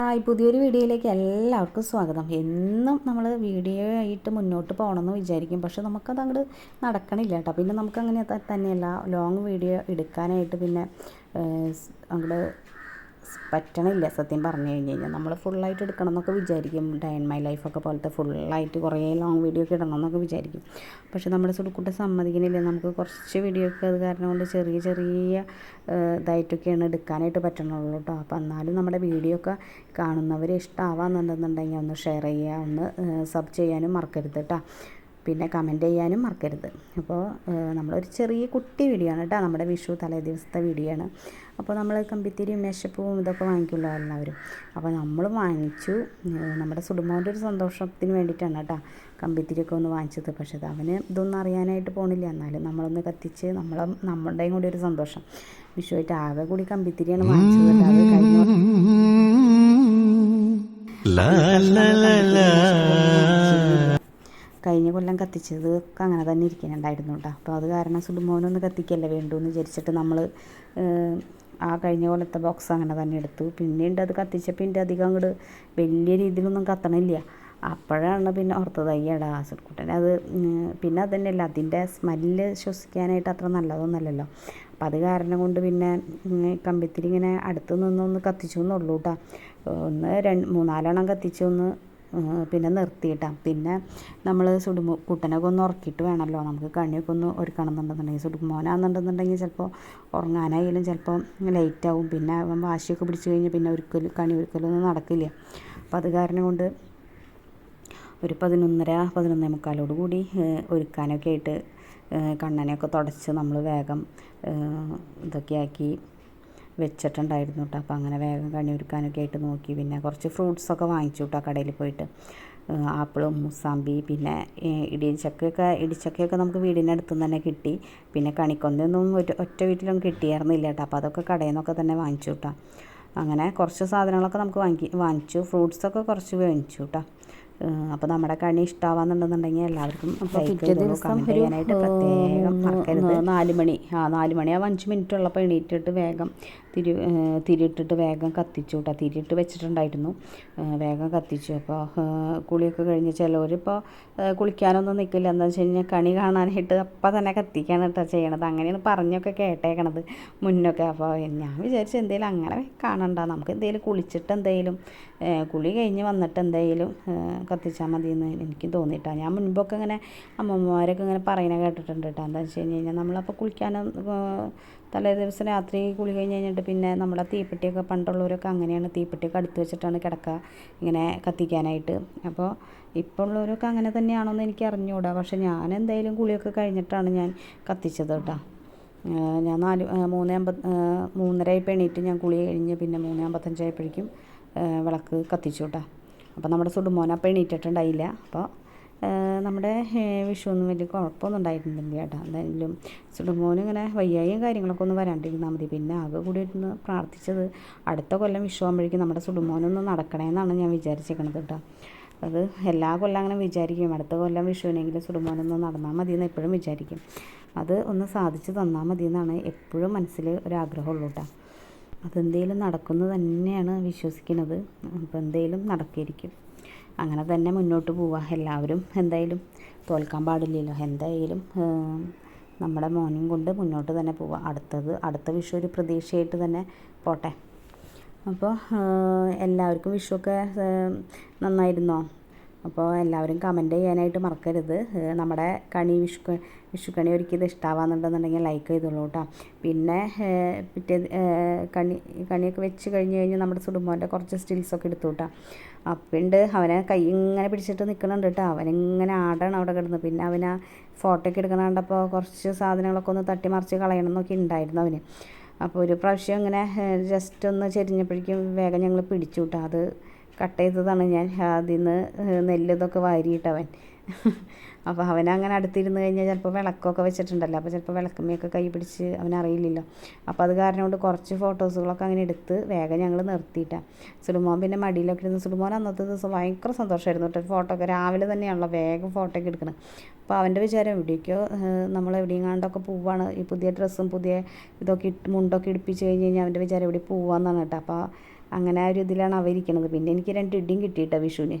Hi പുതിയൊരു വീഡിയോയിലേക്ക് എല്ലാവർക്കും സ്വാഗതം. എന്നും നമ്മൾ വീഡിയോ ആയിട്ട് മുന്നോട്ട് പോകണമെന്ന് വിചാരിക്കും. പക്ഷെ നമുക്കത് അങ്ങോട്ട് നടക്കണില്ല കേട്ടോ. പിന്നെ നമുക്കങ്ങനെ തന്നെയല്ല ലോങ് വീഡിയോ എടുക്കാനായിട്ട് പിന്നെ അങ്ങോട്ട് പറ്റണില്ല സത്യം പറഞ്ഞു കഴിഞ്ഞ്. കഴിഞ്ഞാൽ നമ്മൾ ഫുള്ളായിട്ട് എടുക്കണം എന്നൊക്കെ വിചാരിക്കും. ഡയൻ മൈ ലൈഫൊക്കെ പോലത്തെ ഫുള്ളായിട്ട് കുറേ ലോങ് വീഡിയോ ഒക്കെ ഇടണം എന്നൊക്കെ വിചാരിക്കും. പക്ഷെ നമ്മുടെ സുടുക്കുട്ട സമ്മതിക്കുന്നില്ല നമുക്ക് കുറച്ച് വീഡിയോ ഒക്കെ അത് കാരണം കൊണ്ട് ചെറിയ ചെറിയ ഇതായിട്ടൊക്കെയാണ് എടുക്കാനായിട്ട് പറ്റണുള്ളൂ കേട്ടോ. അപ്പോൾ എന്നാലും നമ്മുടെ വീഡിയോ ഒക്കെ കാണുന്നവർ ഇഷ്ടമാവാന്നുണ്ടെന്നുണ്ടെങ്കിൽ ഒന്ന് ഷെയർ ചെയ്യുക ഒന്ന് സബ് ചെയ്യാനും മറക്കരുത് കേട്ടോ. പിന്നെ കമന്റ് ചെയ്യാനും മറക്കരുത്. അപ്പോൾ നമ്മളൊരു ചെറിയ കുട്ടി വീഡിയോ ആണ് കേട്ടോ. നമ്മുടെ വിഷു തലേ ദിവസത്തെ വീഡിയോ ആണ്. അപ്പോൾ നമ്മൾ കമ്പിത്തിരിയും മേശപ്പൂവും ഇതൊക്കെ വാങ്ങിക്കുമല്ലോ എല്ലാവരും. അപ്പോൾ നമ്മൾ വാങ്ങിച്ചു. നമ്മുടെ സുടുമോന്റെ ഒരു സന്തോഷത്തിന് വേണ്ടിയിട്ടാണ് കേട്ടോ കമ്പിത്തിരിയൊക്കെ ഒന്ന് വാങ്ങിച്ചത്. പക്ഷേ അവന് ഇതൊന്നും അറിയാനായിട്ട് പോണില്ല. എന്നാലും നമ്മളൊന്ന് കത്തിച്ച് നമ്മളെ നമ്മളുടെയും കൂടി ഒരു സന്തോഷം. വിഷുവായിട്ട് ആകെ കൂടി കമ്പിത്തിരിയാണ് വാങ്ങിച്ചത് കേട്ടോ. അത് കഴിഞ്ഞ. കഴിഞ്ഞ കൊല്ലം കത്തിച്ചത് അങ്ങനെ തന്നെ ഇരിക്കുന്നുണ്ടായിരുന്നു കേട്ടോ. അപ്പോൾ അത് കാരണം സുടുമോനൊന്ന് കത്തിക്കല്ലേ വേണ്ടു എന്ന് വിചാരിച്ചിട്ട് നമ്മൾ ആ കഴിഞ്ഞ കൊല്ലത്തെ ബോക്സ് അങ്ങനെ തന്നെ എടുത്തു. പിന്നീട് അത് കത്തിച്ചപ്പോൾ എന്റെ അധികം അങ്ങോട്ട് വലിയ രീതിയിലൊന്നും കത്തണില്ല. അപ്പോഴാണ് പിന്നെ ഓർത്തത് അയ്യടാ സുൽക്കുട്ടൻ അത് പിന്നെ അത് തന്നെയല്ല അതിന്റെ സ്മെല്ല് ശ്വസിക്കാനായിട്ട് അത്ര നല്ലതൊന്നുമല്ലല്ലോ. അപ്പം അത് കാരണം കൊണ്ട് പിന്നെ കമ്പിത്തിരി ഇങ്ങനെ അടുത്ത് നിന്നൊന്ന് കത്തിച്ചു എന്നുള്ളൂ കേട്ടോ. ഒന്ന് രണ്ട് മൂന്നാലെണ്ണം കത്തിച്ചു ഒന്ന് പിന്നെ നിർത്തിയിട്ടാണ് പിന്നെ നമ്മൾ സുടുമു കുട്ടനൊക്കെ ഒന്ന് ഉറക്കിയിട്ട് വേണമല്ലോ നമുക്ക് കണിയൊക്കെ ഒന്ന് ഒരുക്കണം എന്നുണ്ടെന്നുണ്ടെങ്കിൽ സുടുമോനാണെന്നുണ്ടെന്നുണ്ടെങ്കിൽ ചിലപ്പോൾ ഉറങ്ങാനായാലും ചിലപ്പോൾ ലേറ്റാവും പിന്നെ അവൻ വാശിയൊക്കെ പിടിച്ച് കഴിഞ്ഞാൽ പിന്നെ ഒരിക്കലും കണി ഒരിക്കലൊന്നും നടക്കില്ല. അപ്പോൾ അത് കാരണം കൊണ്ട് ഒരു പതിനൊന്നര പതിനൊന്നേ മുക്കാലോട് കൂടി ഒരുക്കാനൊക്കെ ആയിട്ട് കണ്ണനെയൊക്കെ തുടച്ച് നമ്മൾ വേഗം ഇതൊക്കെ ആക്കി വെച്ചിട്ടുണ്ടായിരുന്നു കേട്ടോ അപ്പോൾ അങ്ങനെ വേഗം കണി ഒരുക്കാനൊക്കെ ആയിട്ട് നോക്കി. പിന്നെ കുറച്ച് ഫ്രൂട്ട്സൊക്കെ വാങ്ങിച്ചു കേട്ടോ കടയിൽ പോയിട്ട്. ആപ്പിളും മുസാമ്പി പിന്നെ ഇടിച്ചക്കയൊക്കെ ഇടിച്ചക്കയൊക്കെ നമുക്ക് വീടിനടുത്ത് നിന്ന് തന്നെ കിട്ടി. പിന്നെ കണിക്കൊന്നൊന്നും ഒറ്റ ഒറ്റ വീട്ടിലൊന്നും കിട്ടിയായിരുന്നില്ല കേട്ടോ അപ്പോൾ അതൊക്കെ കടയിൽ നിന്നൊക്കെ തന്നെ വാങ്ങിച്ചു കേട്ടോ അങ്ങനെ കുറച്ച് സാധനങ്ങളൊക്കെ നമുക്ക് വാങ്ങി വാങ്ങിച്ചു. ഫ്രൂട്ട്സൊക്കെ കുറച്ച് വാങ്ങിച്ചു കേട്ടോ അപ്പോൾ നമ്മുടെ കണി ഇഷ്ടമാവാന്നുണ്ടെന്നുണ്ടെങ്കിൽ എല്ലാവർക്കും ഒരു ചെയ്യാനായിട്ട് പ്രത്യേകം മറക്കരുത്. നാല് മണി ആ നാല് മണിയാവും അഞ്ച് മിനിറ്റ് ഉള്ളപ്പോൾ എണീറ്റിട്ട് വേഗം തിരി തിരിയിട്ടിട്ട് വേഗം കത്തിച്ചു കേട്ടോ തിരിയിട്ട് വെച്ചിട്ടുണ്ടായിരുന്നു. വേഗം കത്തിച്ചു. അപ്പോൾ കുളിയൊക്കെ കഴിഞ്ഞ് ചിലവരിപ്പോൾ കുളിക്കാനൊന്നും നിൽക്കില്ല എന്താ വെച്ച് കഴിഞ്ഞാൽ കണി കാണാനായിട്ട് അപ്പം തന്നെ കത്തിക്കാണ് കേട്ടോ ചെയ്യണത്. അങ്ങനെയാണ് പറഞ്ഞൊക്കെ കേട്ടേക്കണത് മുന്നൊക്കെ. അപ്പോൾ ഞാൻ വിചാരിച്ചു എന്തെങ്കിലും അങ്ങനെ കാണണ്ട. നമുക്ക് എന്തെങ്കിലും കുളിച്ചിട്ട് എന്തെങ്കിലും കുളി കഴിഞ്ഞ് വന്നിട്ട് എന്തെങ്കിലും കത്തിച്ചാൽ മതി എന്ന് എനിക്ക് തോന്നിയിട്ടാണ് ഞാൻ മുൻപൊക്കെ ഇങ്ങനെ അമ്മമ്മമാരൊക്കെ ഇങ്ങനെ പറയുന്ന കേട്ടിട്ടുണ്ട് കേട്ടോ. എന്താ വെച്ച് കഴിഞ്ഞ് കഴിഞ്ഞാൽ നമ്മളപ്പോൾ കുളിക്കാനും തലേ ദിവസം രാത്രി കുളി കഴിഞ്ഞ് കഴിഞ്ഞിട്ട് പിന്നെ നമ്മുടെ തീപ്പെട്ടിയൊക്കെ പണ്ടുള്ളവരൊക്കെ അങ്ങനെയാണ് തീപ്പെട്ടിയൊക്കെ അടുത്ത് വെച്ചിട്ടാണ് കിടക്കുക ഇങ്ങനെ കത്തിക്കാനായിട്ട്. അപ്പോൾ ഇപ്പോൾ ഉള്ളവരൊക്കെ അങ്ങനെ തന്നെയാണോന്ന് എനിക്ക് അറിഞ്ഞുകൂടാ പക്ഷെ ഞാൻ എന്തായാലും കുളിയൊക്കെ കഴിഞ്ഞിട്ടാണ് ഞാൻ കത്തിച്ചത് കേട്ടോ. ഞാൻ നാല് മൂന്ന് അമ്പത് മൂന്നര ആയപ്പോൾ എണീറ്റ് ഞാൻ കുളി കഴിഞ്ഞ് പിന്നെ മൂന്ന് അമ്പത്തഞ്ചായപ്പോഴേക്കും വിളക്ക് കത്തിച്ചു കേട്ടോ. അപ്പോൾ നമ്മുടെ സുടുമോനെ അപ്പോൾ എണീറ്റിട്ടുണ്ടായില്ല. അപ്പോൾ നമ്മുടെ വിഷുവൊന്നും വലിയ കുഴപ്പമൊന്നും ഉണ്ടായിരുന്നില്ല കേട്ടോ. എന്തായാലും സുടുമോന് ഇങ്ങനെ വയ്യായും കാര്യങ്ങളൊക്കെ ഒന്ന് വരാണ്ടിരുന്നാൽ മതി. പിന്നെ ആകെ കൂടി ഇരുന്ന് പ്രാർത്ഥിച്ചത് അടുത്ത കൊല്ലം വിഷു ആകുമ്പോഴേക്കും നമ്മുടെ സുടുമോനൊന്ന് നടക്കണേന്നാണ് ഞാൻ വിചാരിച്ചേക്കണത് കേട്ടോ. അത് എല്ലാ കൊല്ലം അങ്ങനെ വിചാരിക്കും. അടുത്ത കൊല്ലം വിഷുവിനെങ്കിലും സുടുമോനൊന്ന് നടന്നാൽ മതി എന്ന് എപ്പോഴും വിചാരിക്കും. അത് ഒന്ന് സാധിച്ചു തന്നാൽ മതി എന്നാണ് എപ്പോഴും മനസ്സിൽ ഒരാഗ്രഹമുള്ളൂ കേട്ടോ. അതെന്തേലും നടക്കുന്നു തന്നെയാണ് വിശ്വസിക്കുന്നത് അപ്പോൾ എന്തേലും നടക്കിയിരിക്കും അങ്ങനെ തന്നെ മുന്നോട്ട് പോവുക എല്ലാവരും. എന്തായാലും തോൽക്കാൻ പാടില്ലല്ലോ. എന്തായാലും നമ്മുടെ മോനും കൊണ്ട് മുന്നോട്ട് തന്നെ പോവുക അടുത്തത് അടുത്ത വിഷു ഒരു പ്രതീക്ഷയായിട്ട് തന്നെ പോട്ടെ. അപ്പോൾ എല്ലാവർക്കും വിഷുവൊക്കെ നന്നായിരുന്നോ? അപ്പോൾ എല്ലാവരും കമന്റ് ചെയ്യാനായിട്ട് മറക്കരുത്. നമ്മുടെ കണി വിഷു വിഷുക്കണി ഒരുക്കിയത് ഇഷ്ടമാവാന്നുണ്ടെന്നുണ്ടെങ്കിൽ ലൈക്ക് ചെയ്തോളൂ കേട്ടോ പിന്നെ പിറ്റേ കണി കണിയൊക്കെ വെച്ച് കഴിഞ്ഞ് കഴിഞ്ഞ് നമ്മുടെ സുടുമോന്റെ കുറച്ച് സ്റ്റിൽസൊക്കെ എടുത്തു കേട്ടോ അപ്പുണ്ട് അവനെ കൈ ഇങ്ങനെ പിടിച്ചിട്ട് നിൽക്കുന്നുണ്ട് കേട്ടോ അവനിങ്ങനെ ആടാണ് അവിടെ കിടന്ന്. പിന്നെ അവനാ ഫോട്ടോ ഒക്കെ എടുക്കണ കണ്ടപ്പോൾ കുറച്ച് സാധനങ്ങളൊക്കെ ഒന്ന് തട്ടിമറിച്ച് കളയണം എന്നൊക്കെ ഉണ്ടായിരുന്നു അവന്. അപ്പോൾ ഒരു പ്രാവശ്യം ഇങ്ങനെ ജസ്റ്റ് ഒന്ന് ചെരിഞ്ഞപ്പോഴേക്കും വേഗം ഞങ്ങൾ പിടിച്ചു കേട്ടോ അത് കട്ട് ചെയ്തതാണ് ഞാൻ അതിൽ നിന്ന് നെല്ലതൊക്കെ വാരിയിട്ടവൻ. അപ്പോൾ അവനങ്ങനെ അടുത്തിരുന്ന് കഴിഞ്ഞാൽ ചിലപ്പോൾ വിളക്കൊക്കെ വെച്ചിട്ടുണ്ടല്ലോ. അപ്പോൾ ചിലപ്പോൾ വിളക്കുമ്മയൊക്കെ കൈ പിടിച്ച് അവനറിയില്ലല്ലോ അപ്പോൾ അത് കാരണം കൊണ്ട് കുറച്ച് ഫോട്ടോസുകളൊക്കെ അങ്ങനെ എടുത്ത് വേഗം ഞങ്ങൾ നിർത്തിയിട്ടാണ് സുലുമോൻ പിന്നെ മടിയിലൊക്കെ ഇരുന്ന് സുലുമോൻ അന്നത്തെ ദിവസം ഭയങ്കര സന്തോഷമായിരുന്നു കേട്ടോ ഫോട്ടോ ഒക്കെ രാവിലെ തന്നെയാണല്ലോ വേഗം ഫോട്ടോ ഒക്കെ എടുക്കണം. അപ്പോൾ അവന്റെ വിചാരം എവിടേക്കോ നമ്മൾ എവിടെയും കണ്ടൊക്കെ പോവാണ്. ഈ പുതിയ ഡ്രസ്സും പുതിയ ഇതൊക്കെ ഇട്ട് മുണ്ടൊക്കെ ഇടിപ്പിച്ച് കഴിഞ്ഞ് കഴിഞ്ഞാൽ അവന്റെ വിചാരം എവിടെ പോവാന്നാണ് കേട്ടോ. അപ്പോൾ അങ്ങനെ ആ ഒരു ഇതിലാണ് അവരിക്കണത്. പിന്നെ എനിക്ക് രണ്ട് ഇടിയും കിട്ടിയിട്ടാണ് വിഷുവിന്.